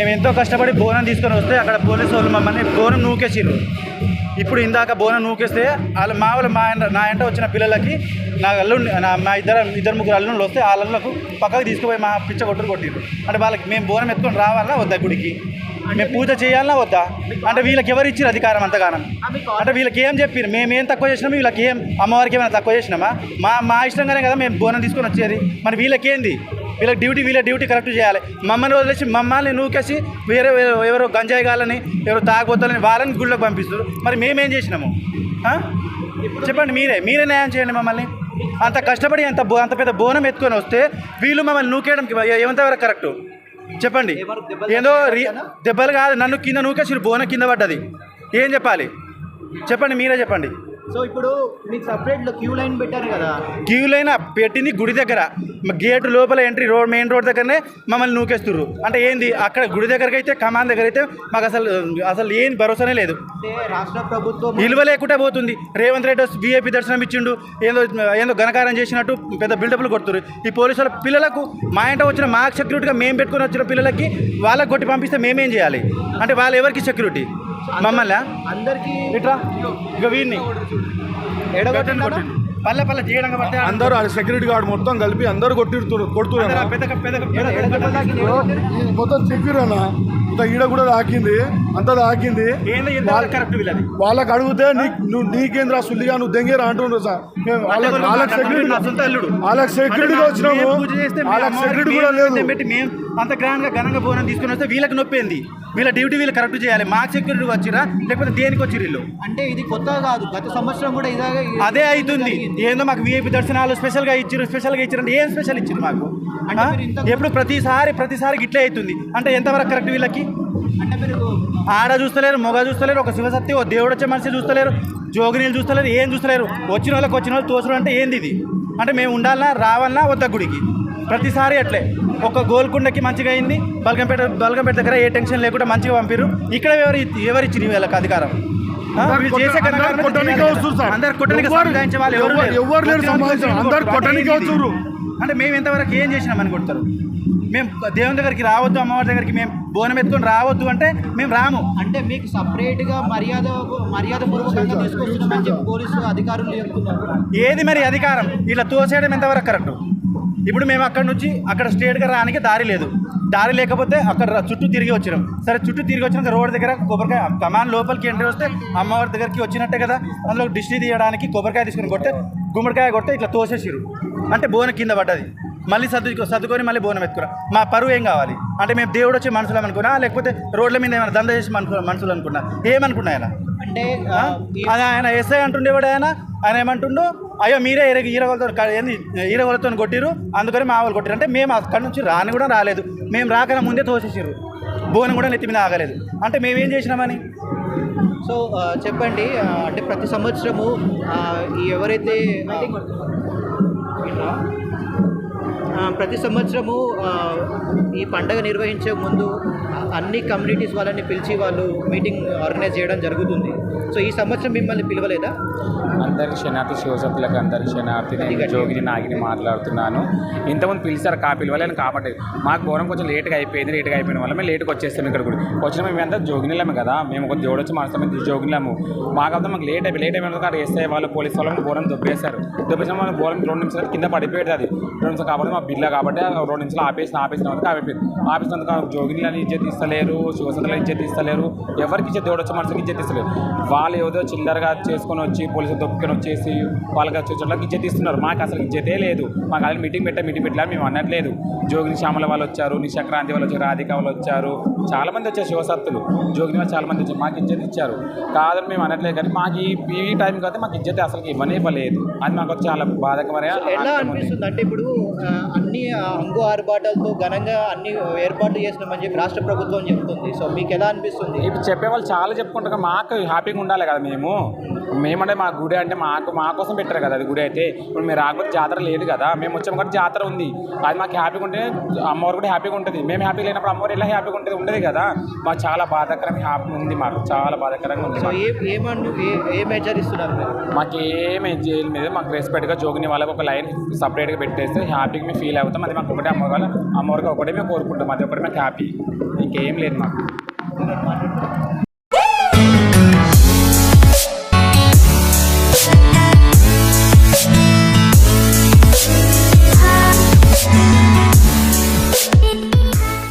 మేము ఎంతో కష్టపడి బోనం తీసుకొని వస్తే అక్కడ పోలీసు వాళ్ళు మమ్మల్ని బోనం నూకేసిర్రు. ఇప్పుడు ఇందాక బోనం నూకేస్తే వాళ్ళ మా వాళ్ళు మా నా ఎంట వచ్చిన పిల్లలకి నా అల్లు నా మా ఇద్దరు ఇద్దరు ముగ్గురు అల్లుళ్ళు వస్తే ఆ పక్కకు తీసుకుపోయి మా పిచ్చ కొట్టుడు కొట్టిరు అంటే వాళ్ళకి మేము బోనం ఎత్తుకొని రావాలా వద్దా గుడికి? మేము పూజ చేయాలన్నా వద్దా? అంటే వీళ్ళకి ఎవరు ఇచ్చారు అధికారం అంతగానం? అంటే వీళ్ళకి ఏం చెప్పారు మేము ఏం తక్కువ చేసినాము? వీళ్ళకి ఏం అమ్మవారికి ఏమైనా తక్కువ చేసినామా? మా మా ఇష్టంగానే కదా మేము బోనం తీసుకొని వచ్చేది. మరి వీళ్ళకి వీళ్ళకి డ్యూటీ వీళ్ళ డ్యూటీ కరెక్ట్ చేయాలి. మమ్మల్ని వదిలేసి మమ్మల్ని నూకేసి వేరే వేరే ఎవరో గంజాయి కాలని ఎవరో తాగబోతాలని వాళ్ళని గుళ్ళకి పంపిస్తారు మరి మేమేం చేసినాము? చెప్పండి మీరే. మీరే న్యాయం చేయండి మమ్మల్ని. అంత కష్టపడి అంత బో- అంత పెద్ద బోనం ఎత్తుకొని వస్తే వీళ్ళు మమ్మల్ని నూకేయడం ఏమంతవరకు కరెక్ట్? చెప్పండి. ఏదో రి- దెబ్బలు కాదు నన్ను కింద నూకేసి బోనం కింద పడ్డది. ఏం చెప్పాలి? చెప్పండి మీరే చెప్పండి. సో ఇప్పుడు మీకు సపరేట్లో క్యూ లైన్ పెట్టారు కదా. క్యూ లైన్ పెట్టింది గుడి దగ్గర. గేట్ లోపల ఎంట్రీ రోడ్ మెయిన్ రోడ్ దగ్గరనే మమ్మల్ని నూకేస్తుర్రు. అంటే ఏంది? అక్కడ గుడి దగ్గరికి అయితే కమాన్ దగ్గర అయితే మాకు అసలు అసలు ఏం భరోసానే లేదు. రాష్ట్ర ప్రభుత్వం విలువ లేకుండా పోతుంది. రేవంత్ రెడ్డి వీఐపీ దర్శనం ఇచ్చిండు. ఏందో ఏందో ఘనకారం చేసినట్టు పెద్ద బిల్డప్లు కొడుతున్నారు ఈ పోలీసు పిల్లలకు మా ఇంట వచ్చిన మా సెక్యూరిటీగా మేము పెట్టుకొని వచ్చిన పిల్లలకి వాళ్ళకి కొట్టి పంపిస్తే మేమేం చేయాలి? అంటే వాళ్ళు ఎవరికి సెక్యూరిటీ మమ్మల్ని అందరికీ ఇట్రా. ఇక వీడిని. పల్లె పల్లె చేయడం కాబట్టి అందరూ ఆ సెక్యూరిటీ గార్డ్ మొత్తం కలిపి అందరు కొట్టిడుతున్నారు కొడుతున్నారు. మొత్తం సెక్యూర్ అన్న. మొత్తం ఈడ కూడా తాకింది అంతా తాకింది. వాళ్ళకి అడిగితే నీ- నువ్వు నీకేంద్ర సుల్లిగా నువ్వు దెంగేరా అంటున్నారు సార్. మేము వాళ్ళకి సెక్యూరిటీ వాళ్ళకి సెక్యూరిటీగా వచ్చినాము. మేము పూజ చేస్తే మేము వాళ్ళకి సెక్యూరిటీ కూడా లేదు. అంత గ్రాండ్గా ఘనంగా బోనం తీసుకొని వస్తే వీళ్ళకి నొప్పింది వీళ్ళ డ్యూటీ వీళ్ళు కరెక్ట్ చేయాలి. మాకు సెక్యూరిటీ వచ్చిరా? లేకపోతే దేనికి వచ్చిర్రు వీళ్ళు? అంటే ఇది కొత్త కాదు. గత సంవత్సరం కూడా ఇలాగే అదే అవుతుంది. ఏందో మాకు వీఐపీ దర్శనాలు స్పెషల్గా ఇచ్చారు స్పెషల్గా ఇచ్చారు అంటే ఏం స్పెషల్ ఇచ్చారు మాకు? ఎప్పుడు ప్రతిసారి ప్రతిసారి ఇట్లే అవుతుంది. అంటే ఎంతవరకు కరెక్ట్ వీళ్ళకి? అంటే మీరు ఆడ చూస్తలేరు మొగ చూస్తలేరు ఒక శివశక్తి ఓ దేవుడు వచ్చే మనిషి చూస్తలేరు జోగినీలు చూస్తలేరు ఏం చూస్తలేరు. వచ్చిన వాళ్ళకి వచ్చిన వాళ్ళు తోచడం అంటే ఏంది ఇది? అంటే మేము ఉండాలన్నా రావాలన్నా వద్ద గుడికి? ప్రతిసారి అట్లే. ఒక గోల్కొండకి మంచిగా అయింది. బల్గంపేట బల్గంపేట దగ్గర ఏ టెన్షన్ లేకుండా మంచిగా పంపిరు ఇక్కడ ఎవరు ఎవరు ఇచ్చింది వీళ్ళకి అధికారం? అందరు కొట్టడానికి సంపాదించే వాళ్ళు ఎవరు లేరు. సంపాదించరు. అందరు అంటే మేము ఎంతవరకు ఏం చేసినామని కొడతారు. మేము దేవుని దగ్గరికి రావద్దు అమ్మవారి దగ్గరికి మేము బోనం ఎత్తుకొని రావద్దు అంటే మేము రాము. అంటే మీకు సపరేట్గా మర్యాద మర్యాద పూర్వకంగా తీసుకొస్తున్నామని చెప్పి పోలీసు అధికారులు చెప్తున్నారు. ఏది మరి అధికారం? ఇట్లా తోసేయడం ఎంతవరకు కరెక్ట్? ఇప్పుడు మేము అక్కడ నుంచి అక్కడ స్ట్రేట్గా రానికి దారి లేదు. దారి లేకపోతే అక్కడ చుట్టూ తిరిగి వచ్చినాం. సరే చుట్టూ తిరిగి వచ్చినాక రోడ్ దగ్గర కొబ్బరికాయ కమాన్ లోపలికి ఎంట్రీ వస్తే అమ్మవారి దగ్గరికి వచ్చినట్టే కదా. అందులో దిష్టి తీయడానికి కొబ్బరికాయ తీసుకుని కొడితే గుమ్మడికాయ కొడితే ఇట్లా తోసేసిరు అంటే బోనం కింద పడ్డది. మళ్ళీ సర్దు సర్దుకొని మళ్ళీ బోనం ఎత్తుకురా మా పరువు ఏం కావాలి? అంటే మేము దేవుడు వచ్చే మనుషులం అనుకున్నా లేకపోతే రోడ్ల మీద ఏమైనా దంద చేసి మనుషులు మనుషులు అనుకున్నా? ఏమనుకున్నా ఆయన? అంటే అది ఆయన ఎస్ఐ అంటుండేవాడు ఆయన. ఆయన ఏమంటుండు? అయ్యో మీరే ఈర ఈరగోలతో ఏంది ఈరగోలతో కొట్టిరు అందుకని మా వాళ్ళు కొట్టిరు అంటే మేము అక్కడి నుంచి రాని కూడా రాలేదు. మేము రాకనే ముందే తోసేసిర్రు. బోనం కూడా నెత్తి మీద ఆగలేదు. అంటే మేమేం చేసినామని సో చెప్పండి అంటే ప్రతి సంవత్సరము ఎవరైతే ప్రతి సంవత్సరము ఈ పండగ నిర్వహించే ముందు అన్ని కమ్యూనిటీస్ వాళ్ళని పిలిచి వాళ్ళు మీటింగ్ ఆర్గనైజ్ చేయడం జరుగుతుంది. సో ఈ సంవత్సరం మిమ్మల్ని పిలవలేదా? అందరికి శనార్థి శివసత్తులకు అందరికి శనార్థి నేను జోగిని నాగిని మాట్లాడుతున్నాను. ఇంతకుముందు పిలిచారు కా పిలవలేను కాబట్టి మాకు ఘోరం కొంచెం లేట్గా అయిపోయింది లేట్గా అయిపోయిన వల్ల మేము లేట్గా వచ్చేస్తాం ఇక్కడ కూడా. వచ్చిన మేము అంతా జోగినిలేము కదా మేము ఒక దేవుడు వచ్చి మనసు జోగినిలేము. మాకు అంతా మాకు లేట్ అయిపోయి లేట్ అయిపోయిన కాదు ఎస్ఐ వాళ్ళు పోలీస్ వాళ్ళు ఘోరం దొబ్బేశారు. దొబ్బేసిన వాళ్ళు ఘోరం రెండు నిమిషాలు కింద పడిపోయేది అది. రెండు నిమిషాలు కాబట్టి మా బిల్ల కాబట్టి రెండు నిమిషాలు ఆపేసిన ఆపేసిన వరకు ఆపేపోయింది ఆపేసినందుకు జోగిని ఇజ్జత్ ఇస్తలేరు శివసంతలు ఇజ్జత్ ఇస్తలేరు ఎవరికి ఇచ్చే దేవుడు వచ్చే మనసుకి ఇజ్జత్ ఇస్తలేరు వాళ్ళు ఏదో చిల్లరగా చేసుకొని వచ్చి పోలీసులు దొప్పుకొని వచ్చేసి వాళ్ళకి వచ్చే చోట్లకి ఇజ్జత్ ఇస్తున్నారు మాకు అసలు ఇజ్జతే లేదు. మాకు అది మీటింగ్ పెట్టే మీటింగ్ పెట్టాలని మేము అనట్లేదు. జోగిని శ్యామల వాళ్ళు వచ్చారు నిశక్రాంతి వాళ్ళు వచ్చారు రాధిక వాళ్ళు వచ్చారు. చాలా మంది వచ్చారు శివసత్తులు జోగిని వాళ్ళు చాలా మంది వచ్చారు. మాకు ఇజ్జత్ ఇచ్చారు. కాదని మేము అనట్లేదు కానీ మాకు ఈ ఈ టైం అయితే మాకు ఇజ్జత్ అసలు ఇవ్వనే ఇవ్వలేదు. అది మాకు చాలా బాధకమైన అంటే ఇప్పుడు ఆ, అన్ని అంగు ఆర్భాటాలతో ఘనంగా అన్ని ఏర్పాట్లు చేసినామని చెప్పి రాష్ట్ర ప్రభుత్వం చెప్తుంది. సో మీకు ఎలా అనిపిస్తుంది? ఇప్పుడు చెప్పేవాళ్ళు చాలా చెప్పుకుంటారు మాకు హ్యాపీగా ఉండాలి కదా మేము. మేమంటే మా గుడి అంటే మాకు మా కోసం పెట్టారు కదా అది గుడి అయితే. ఇప్పుడు మీరు రాకపోతే జాతర లేదు కదా. మేము వచ్చాము కాబట్టి జాతర ఉంది. అది మాకు హ్యాపీగా ఉంటే అమ్మవారు కూడా హ్యాపీగా ఉంటుంది. మేము హ్యాపీ లేనప్పుడు అమ్మవారు ఎలా హ్యాపీగా ఉంటుంది? ఉండదు కదా. మాకు చాలా బాధాకరంగా హ్యాపీ ఉంది మాకు. చాలా బాధాకరంగా ఉంది సో మాకు. ఏ ఏమను ఏ- ఏ మెజర్ ఇస్తున్నారు మీరు? మాకు రెస్పెక్ట్గా జోగిని వాళ్ళకి ఒక లైన్ సపరేట్గా పెట్టేస్తే హ్యాపీ హ్యాపీగా మేము ఫీల్ చెబుతాం అది మాకు ఒకటే అమ్మగారు అమ్మవారికి ఒకటే మేము కోరుకుంటాం. అది ఒకటి మాకు హ్యాపీ ఇంకేం లేదు మాకు.